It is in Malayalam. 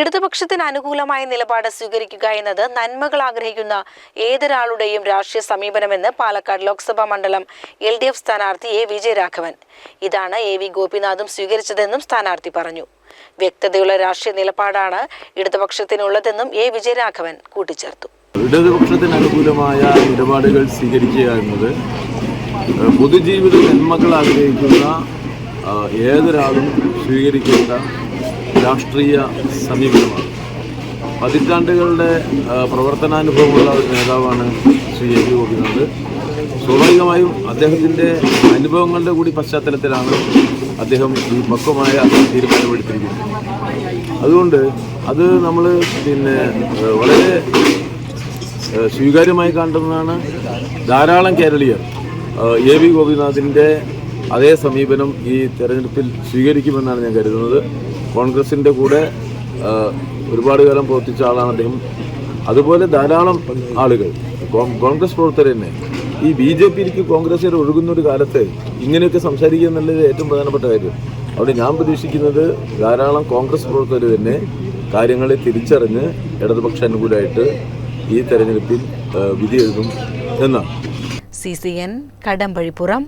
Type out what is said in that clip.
ഇടതുപക്ഷത്തിന് അനുകൂലമായ നിലപാട് സ്വീകരിക്കുക എന്നത് നന്മകൾ ആഗ്രഹിക്കുന്ന ഏതൊരാളുടെയും രാഷ്ട്രീയ സമീപനമെന്ന് പാലക്കാട് ലോക്സഭാ മണ്ഡലം എൽ ഡി എഫ് സ്ഥാനാർത്ഥി എ വിജയരാഘവൻ ഇതാണ് എ വി ഗോപിനാഥും സ്വീകരിച്ചതെന്നും സ്ഥാനാർത്ഥി പറഞ്ഞു. വ്യക്തതയുള്ള രാഷ്ട്രീയ നിലപാടാണ് ഇടതുപക്ഷത്തിനുള്ളതെന്നും എ വിജയരാഘവൻ കൂട്ടിച്ചേർത്തു. ഇടതുപക്ഷത്തിന് അനുകൂലമായ നിലപാടുകൾ സ്വീകരിക്കുക എന്നത് പൊതുജീവിത നന്മകൾ ആഗ്രഹിക്കുന്ന ഏതൊരാളും സ്വീകരിക്കേണ്ട രാഷ്ട്രീയ സമീപനമാണ്. പതിറ്റാണ്ടുകളുടെ പ്രവർത്തനാനുഭവമുള്ള ഒരു നേതാവാണ് ശ്രീ എ വി ഗോപിനാഥ്. സ്വാഭാവികമായും അദ്ദേഹത്തിന്റെ അനുഭവങ്ങളുടെ കൂടി പശ്ചാത്തലത്തിലാണ് അദ്ദേഹം ഈ പക്വമായ തീരുമാനമെടുത്തിരിക്കുന്നത്. അതുകൊണ്ട് അത് നമ്മൾ പിന്നെ വളരെ സ്വീകാര്യമായി കാണുന്നതാണ് ധാരാളം കേരളീയർ. എ വി ഗോപിനാഥിന്റെ അതേ സമീപനം ഈ തെരഞ്ഞെടുപ്പിൽ സ്വീകരിക്കുമെന്നാണ് ഞാൻ കരുതുന്നത്. കോൺഗ്രസിന്റെ കൂടെ ഒരുപാട് കാലം പ്രവർത്തിച്ച ആളാണ് അദ്ദേഹം. അതുപോലെ ധാരാളം ആളുകൾ കോൺഗ്രസ് പ്രവർത്തകർ തന്നെ. ഈ ബി ജെ പിയിലേക്ക് കോൺഗ്രസ്സുകാർ ഒഴുകുന്ന ഒരു കാലത്ത് ഇങ്ങനെയൊക്കെ സംസാരിക്കുക എന്നുള്ളത് ഏറ്റവും പ്രധാനപ്പെട്ട കാര്യം. അവിടെ ഞാൻ പ്രതീക്ഷിക്കുന്നത് ധാരാളം കോൺഗ്രസ് പ്രവർത്തകർ തന്നെ കാര്യങ്ങളെ തിരിച്ചറിഞ്ഞ് ഇടതുപക്ഷ അനുകൂലമായിട്ട് ഈ തെരഞ്ഞെടുപ്പിൽ വിധി എഴുതും എന്നാണ്. C C N Kadampazhipuram